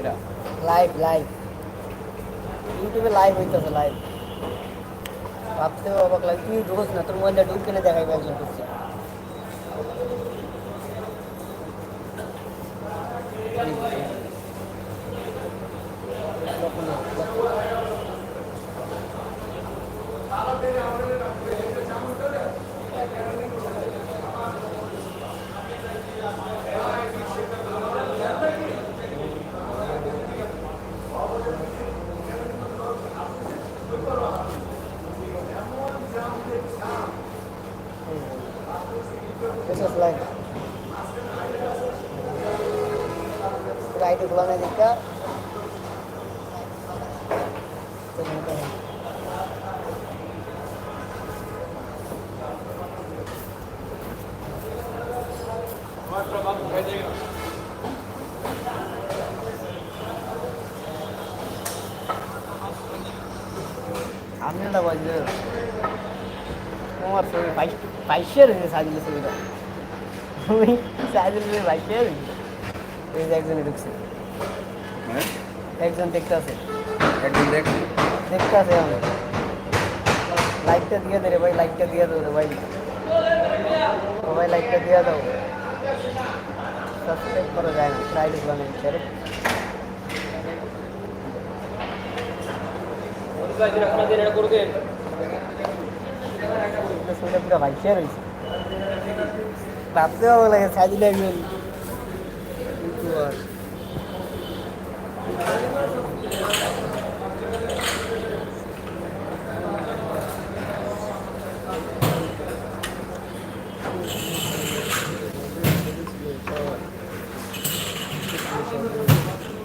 এটা live live ইউটিউবে live হইতেছে লাইভ ভাবতেও অবাক লাগে তুই ঢুকোস না তোর মোবাইলটা ঢুক কিনে দেখাইবে একজন করছে This just like try to glana dikka আমি বাজে আমার ছবি পাইশের হয়েছে সাজিলে ছবিটা তুমি সাজিলে বাইশের হয়েছে এই যে একজনে ঢুকছে। হ্যাঁ? একজন দেখতে আছে। একদিন দেখ। দেখতে আছে আমি লাইকটা দিয়ে দে রে ভাই লাইকটা দিয়ে দাও রে ভাই। ও লাইকটা দিয়ে দাও। সাবস্ক্রাইব করা যায় না ট্রাই বানাই চলো ছবিটা পুরো বাইশের হয়েছে ভাবতেও ভালো লাগে সাজিলে একজন ইউটিউবার